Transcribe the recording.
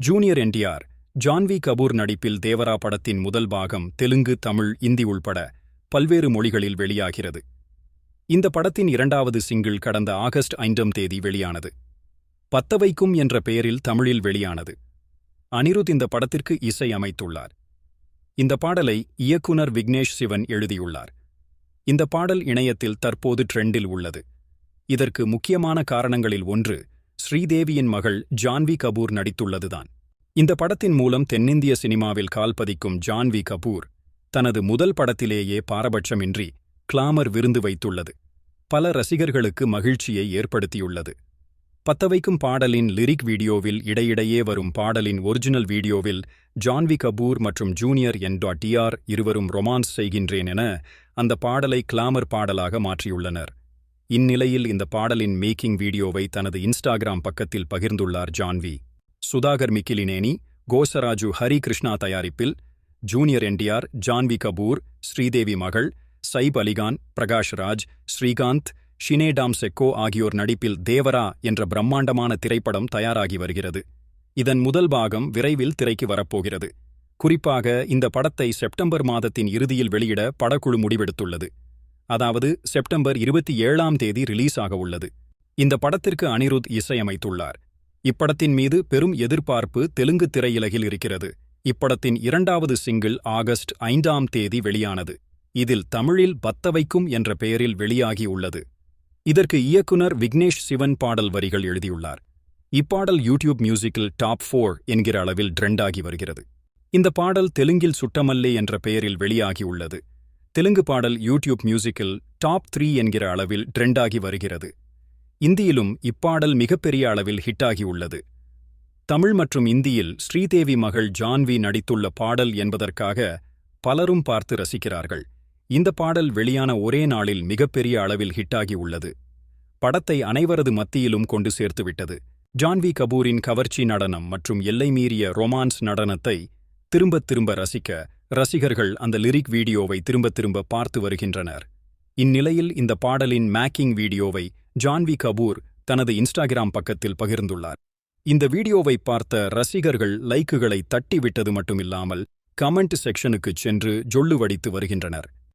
Junior NTR Janhvi Kapoor நடிப்பில் தேவரா படத்தின் முதல் பாகம் தெலுங்கு தமிழ் இந்தி உள்பட பல்வேறு மொழிகளில் வெளியாகிறது. இந்த படத்தின் இரண்டாவது சிங்கிள் கடந்த ஆகஸ்ட் ஐந்தாம் தேதி வெளியானது. பத்தவைக்கும் என்ற பெயரில் தமிழில் வெளியானது. அனிருத் இந்த படத்திற்கு இசை அமைத்துள்ளார். இந்த பாடலை இயக்குனர் விக்னேஷ் சிவன் எழுதியுள்ளார். இந்த பாடல் இணையத்தில் தற்போது ட்ரெண்டில் உள்ளது. இதற்கு முக்கியமான காரணங்களில் ஒன்று ஸ்ரீதேவியின் மகள் ஜான்வி கபூர் நடித்துள்ளதுதான். இந்த படத்தின் மூலம் தென்னிந்திய சினிமாவில் கால்பதிக்கும் ஜான்வி கபூர் தனது முதல் படத்திலேயே பாரபட்சமின்றி கிளாமர் விருந்து வைத்துள்ளது. பல ரசிகர்களுக்கு மகிழ்ச்சியை ஏற்படுத்தியுள்ளது. பத்தவைக்கும் பாடலின் லிரிக் வீடியோவில் இடையிடையே வரும் பாடலின் ஒரிஜினல் வீடியோவில் ஜான்வி கபூர் மற்றும் junior N dot T R romance செய்கின்றேன் என அந்த பாடலை கிளாமர் பாடலாக மாற்றியுள்ளனர். இந்நிலையில் இந்த பாடலின் மேக்கிங் வீடியோவை தனது இன்ஸ்டாகிராம் பக்கத்தில் பகிர்ந்துள்ளார் ஜான்வி. சுதாகர் மிக்கிலினேனி கோசராஜு ஹரி கிருஷ்ணா தயாரிப்பில் ஜூனியர் என்டிஆர் ஜான்வி கபூர் ஸ்ரீதேவி மகள் சைப் அலிகான் பிரகாஷ் ராஜ் ஸ்ரீகாந்த் ஷினேடாம் செக்கோ ஆகியோர் நடிப்பில் தேவரா என்ற பிரம்மாண்டமான திரைப்படம் தயாராகி வருகிறது. இதன் முதல் பாகம் விரைவில் திரைக்கு வரப்போகிறது. குறிப்பாக இந்த படத்தை செப்டம்பர் மாதத்தின் இறுதியில் வெளியிட படக்குழு முடிவெடுத்துள்ளது. அதாவது செப்டம்பர் இருபத்தி ஏழாம் தேதி ரிலீஸ் ஆக உள்ளது. இந்த படத்திற்கு அனிருத் இசையமைத்துள்ளார். இப்படத்தின் மீது பெரும் எதிர்பார்ப்பு தெலுங்கு திரையுலகில் இருக்கிறது. இப்படத்தின் இரண்டாவது சிங்கிள் ஆகஸ்ட் ஐந்தாம் தேதி வெளியானது. இதில் தமிழில் பத்தவைக்கும் என்ற பெயரில் வெளியாகியுள்ளது இதற்கு இயக்குனர் விக்னேஷ் சிவன் பாடல் வரிகள் எழுதியுள்ளார். இப்பாடல் யூடியூப் மியூசிக்கில் டாப் ஃபோர் என்கிற அளவில் ட்ரெண்டாகி வருகிறது. இந்த பாடல் தெலுங்கில் சுட்டமல்லே என்ற பெயரில் வெளியாகியுள்ளது தெலுங்கு பாடல் யூடியூப் மியூசிக்கில் டாப் த்ரீ என்கிற அளவில் ட்ரெண்டாகி வருகிறது. இந்தியிலும் இப்பாடல் மிகப்பெரிய அளவில் ஹிட்டாகியுள்ளது தமிழ் மற்றும் இந்தியில் ஸ்ரீதேவி மகள் ஜான்வி நடித்துள்ள பாடல் என்பதற்காக பலரும் பார்த்து ரசிக்கிறார்கள். இந்த பாடல் வெளியான ஒரே நாளில் மிகப்பெரிய அளவில் ஹிட்டாகி உள்ளது. படத்தை அனைவரது மத்தியிலும் கொண்டு சேர்த்துவிட்டது ஜான்வி கபூரின் கவர்ச்சி நடனம் மற்றும் எல்லை மீறிய ரொமான்ஸ் நடனத்தை திரும்பத் திரும்ப ரசிக்க ரசிகர்கள் அந்த லிரிக் வீடியோவை திரும்பத் திரும்ப பார்த்து வருகின்றனர். இந்நிலையில் இந்த பாடலின் மேக்கிங் வீடியோவை ஜான்வி கபூர் தனது இன்ஸ்டாகிராம் பக்கத்தில் பகிர்ந்துள்ளார். இந்த வீடியோவை பார்த்த ரசிகர்கள் லைக்குகளை தட்டிவிட்டது மட்டுமில்லாமல் கமெண்ட் செக்ஷனுக்குச் சென்று ஜொல்லு வடித்து வருகின்றனர்.